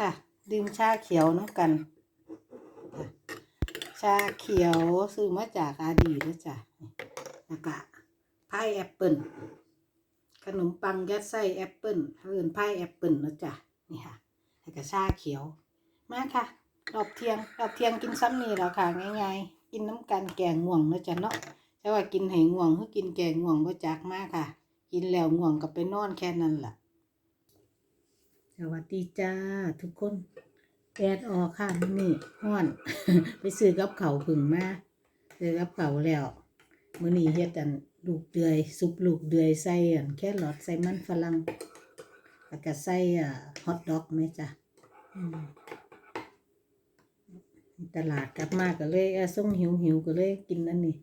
ค่ะดื่มชาเขียวน้ำกันค่ะชาเขียวซื้อมาจากอาดีนะจ๊ะแล้วก็พายแอปเปิลขนมปังยัดไส้แอปเปิลเอินพายแอปเปิลนะจ๊ะนี่ค่ะแล้วก็ชาเขียวมาค่ะรอบเที่ยงรอบเที่ยงกินซ้ำนี่แล้วค่ะง่ายๆกินน้ำกันแกงง่วงนะจ๊ะเนาะแต่ว่ากินให้ง่วงหรือกินแกงง่วงบ่จักมากค่ะ กินแล้วง่วงก็ไปนอนแค่นั้นแหละ สวัสดีจ้าทุกคนแดดออกค่ะนี่ฮ้อน ไปซื้อกับเขาผึ่งมาซื้อกับเขาแล้วมื้อนี้เฮ็ดอันลูกเดือยซุปลูกเดือยใส่อันแครอทใส่มันฝรั่งแล้วก็ใส่อ่าฮอทดอกไหมจ้ะตลาดกลับมาก็เลยเอ่อส่งหิวหิวก็เลยกินอันนี้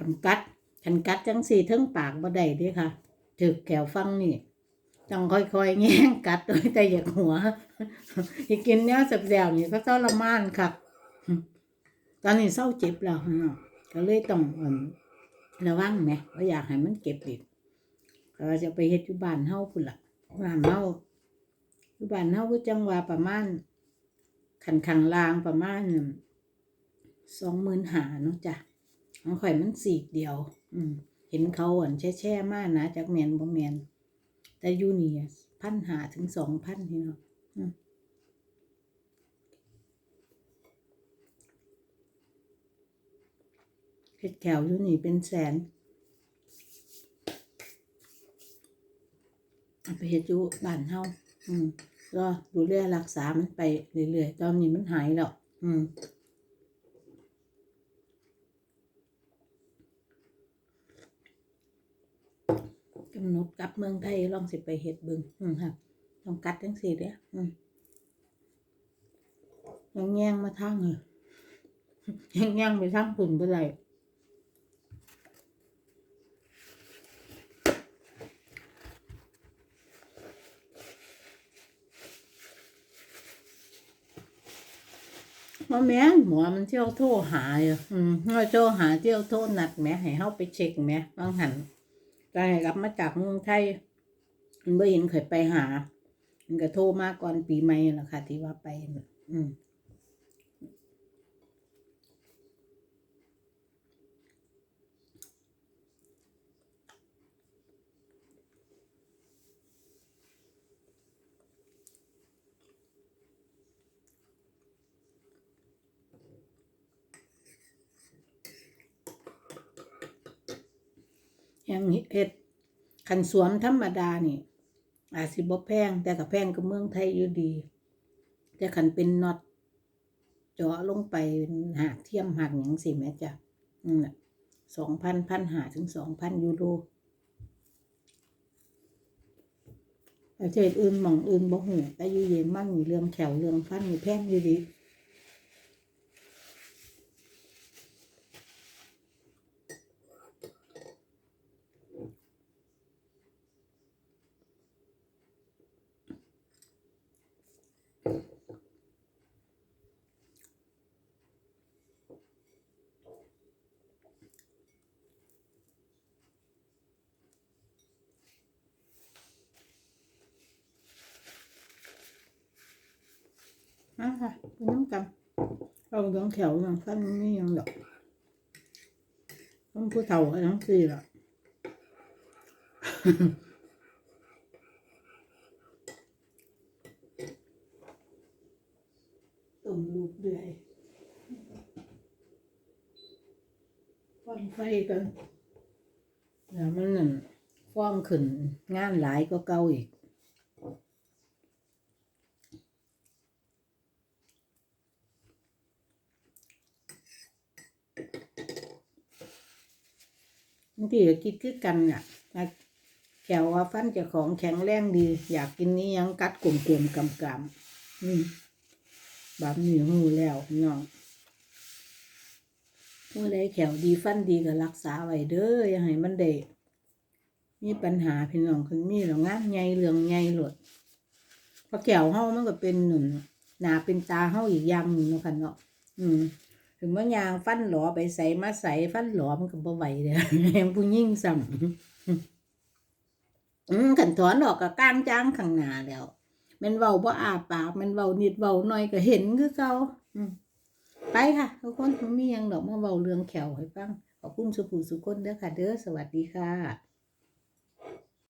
คันกัดคันกัดจังสี่ทั้งปากบ่ได้ด้ค่ะถึกแขวฟังนี่จังค่อยๆแง่งกัดโดยแต่อยากหัวที่กินเนี้ยแสบๆนี่ก็ทรมานครับตอนนี้เศร้าเจ็บแล้วเนาะก็เลยต้องระวังแหมว่าอยากให้มันเก็บอีกก็จะไปเฮ็ดอยู่บ้านเฮาพุ่นล่ะบ้านเฮาอยู่บ้านเฮาก็จังว่าประมาณขันขังลางประมาณสองหมื่นหาเนาะจ้ะ ของข่อยมันสีกเดียว อืม เห็นเขาอ่อนแช่แช่ๆมากนะจากแมนบ่แมนแต่ยูนี่พันหาถึงสองพันพี่เนาะเห็ดแขวยูนี่เป็นแสนเอาไปเห็ดอยู่บ้านเฮาอืมก็ดูแลรักษามันไปเรื่อยๆ ตอนนี้มันหายแล้ว อืม กำหนดกลับเมืองไทยลองสิไปเห็ดเบึงอืมครับต้องกัดทั้งสี่เด้ออืมยังแย่งมาทางเลยยังแย่งไปทางปุ่นไปเลยว่าแม่หมอมันเที่ยวโทรหาอยู่อืมเราโทรหาเที่ยวโทรนัดแม่ให้เฮาไปเช็คแม่บางหัน ได้รับมาจากเมืองไทยมันบ่เห็นเคยไปหา มันก็โทรมากก่อนปีใหม่นั่นแหละคะที่ว่าไป อืม อ ย่างเห็ดขันสวมธรรมดานี่ อาจสิบ่แพง แต่กับแพงกับเมืองไทยอยู่ดี แต่ขันเป็นน็อตเจาะลงไปหากเทียมหักอย่างสิแม่จ้ะนั่นแหละสองพันพันหาถึงสองพันยูโรประเทศอื่นหม่องอื่นบ่หูแต่อยู่เยนมันนี่เรื่องแขวเรื่องฟันนี่แพงอยู่ดี อะค่ะเป็นน้ำกันเอาเรื่องแขวเรื่องฟันนี่ยังดอกต้องผู้เฒ่าทั้งสี่ละตุ่มลูกเดือยฟันไฟกันแล้วมันนั่นฟ้อมขึ้นงานหลายก็เก่าอีก บางทีก็คิดคือกันอะแขวว่าฟันจะของแข็งแรงดี อยากกินนี้ยังกัดกลมๆกำกำๆอืมแบบนี้หูแล้วน้องเมื่อใดแขวดีฟันดีก็รักษาไว้เด้ออย่าให้มันได้มีปัญหาพี่น้องคนมีหรองานใหญ่เรื่องใหญ่หลดพราะแขวเฮามันก็เป็นหนุนหนาเป็นตาเฮาอีกอย่างหนึ่งเนาะค่ะเนาะอืม ถึงว่ายางฟันหลอไปใส่มาใส่ฟันหลอมันก็บ่ไหวเลยแรงผู้ยิ่งซ้ำอืมขันถอนออกก็ก้างจ้างข้างหน้าแล้วมันเว้าบ่อาปากมันเว้านิดเว้าหน่อยก็เห็นคือเก่าอืมไปค่ะทุกคนมันมีหยังดอกมาเว้าเรื่องแขวให้ฟังขอบคุณสุภูสุคนเด้อค่ะ เด้อสวัสดีค่ะ